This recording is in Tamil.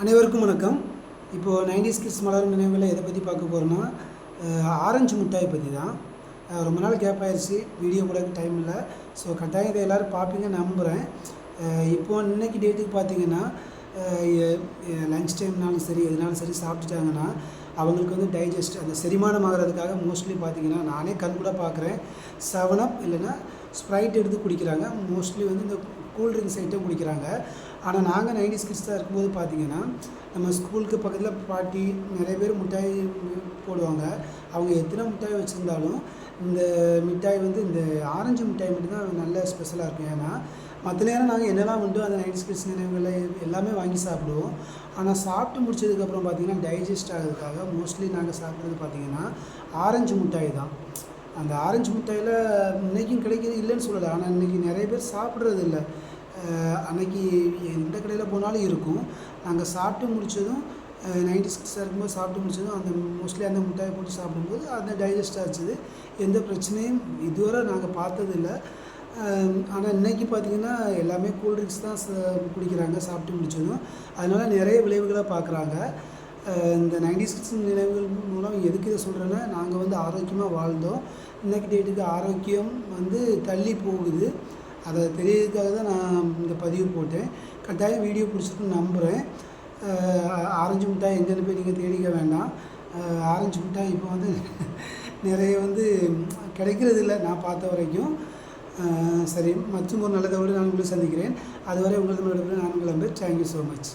அனைவருக்கும் வணக்கம். இப்போது நைன்டிஸ் கிட்ஸ் மலர் நினைவில் எதை பற்றி பார்க்க போகிறோன்னா ஆரஞ்சு மிட்டாய் பற்றி தான். ரொம்ப நாள் கேப் ஆயிடுச்சு வீடியோ கூட டைம் இல்லை. ஸோ கட்டாயம் இதை எல்லோரும் பார்ப்பீங்க நம்புகிறேன் இப்போது இன்னைக்கு டேட்டுக்கு பார்த்தீங்கன்னா லஞ்ச் டைம்னாலும் சரி எதுனாலும் சரி சாப்பிட்டுட்டாங்கன்னா அவங்களுக்கு வந்து டைஜஸ்ட் அந்த செரிமானம் ஆகிறதுக்காக மோஸ்ட்லி பார்த்தீங்கன்னா நானே கண் கூட பார்க்குறேன். செவன் அப் இல்லைன்னா ஸ்ப்ரைட் எடுத்து குடிக்கிறாங்க. மோஸ்ட்லி வந்து இந்த கூல் ட்ரிங்க்ஸ் ஐட்டம் குடிக்கிறாங்க. ஆனால் நாங்கள் நைன்டிஸ் கிட்ஸ் தான் இருக்கும்போது பார்த்தீங்கன்னா நம்ம ஸ்கூலுக்கு பக்கத்தில் பாட்டி நிறைய பேர் மிட்டாய் போடுவாங்க. அவங்க எத்தனை மிட்டாய் வச்சுருந்தாலும் இந்த மிட்டாய் வந்து இந்த ஆரஞ்சு மிட்டாய் மட்டும்தான் நல்ல ஸ்பெஷலாக இருக்கும். ஏன்னா மற்ற நேரம் நாங்கள் என்னெல்லாம் உண்டோ அந்த நைன்டி ஸ்கிட்ஸ் நினைவுகளை எல்லாமே வாங்கி சாப்பிடுவோம். ஆனால் சாப்பிட்டு முடிச்சதுக்கப்புறம் பார்த்தீங்கன்னா டைஜஸ்ட் ஆகிறதுக்காக மோஸ்ட்லி நாங்கள் சாப்பிட்றது பார்த்திங்கன்னா ஆரஞ்சு மிட்டாய் தான். அந்த ஆரஞ்சு மிட்டாயில் இன்றைக்கும் கிடைக்கிது இல்லைன்னு சொல்லலை. ஆனால் இன்றைக்கி நிறைய பேர் சாப்பிட்றது இல்லை. அன்னைக்கு எந்த கடையில் போனாலும் இருக்கும். நாங்கள் சாப்பிட்டு முடித்ததும் நைன்டி சிக்ஸாக இருக்கும்போது சாப்பிட்டு முடிச்சதும் அந்த மோஸ்ட்லி அந்த முட்டாயை போட்டு சாப்பிடும்போது அந்த டைஜஸ்ட் ஆச்சுது. எந்த பிரச்சனையும் இதுவரை நாங்கள் பார்த்ததில்ல ஆனால் இன்றைக்கி பார்த்திங்கன்னா எல்லாமே கூல்ட்ரிங்க்ஸ் தான் ச- குடிக்கிறாங்க சாப்பிட்டு முடிச்சதும். அதனால் நிறைய விளைவுகளை பார்க்குறாங்க இந்த நைன்டி சிக்ஸ் நினைவுகள் மூலம் எதுக்கு இதை சொல்கிறேன்னா நாங்கள் வந்து ஆரோக்கியமாக வாழ்ந்தோம். இன்றைக்கு டேட்டுக்கு ஆரோக்கியம் வந்து தள்ளி போகுது. அதை தெரியறதுக்காக தான் நான் இந்த பதிவு போட்டேன். கட்டாயம் வீடியோ பிடிச்சிருக்குன்னு நம்புகிறேன் ஆரஞ்சு மிட்டாய் எங்கேன்னு போய் நீங்கள் தேடிக்க வேண்டாம். ஆரஞ்சு மிட்டாய் இப்போ வந்து நிறைய வந்து கிடைக்கிறது இல்லை நான் பார்த்த வரைக்கும். சரி மற்றும் ஒரு நல்லதோடு நான் உங்களை சந்திக்கிறேன். அதுவரை உங்களது நான் கிளம்பு தேங்க்யூ ஸோ மச்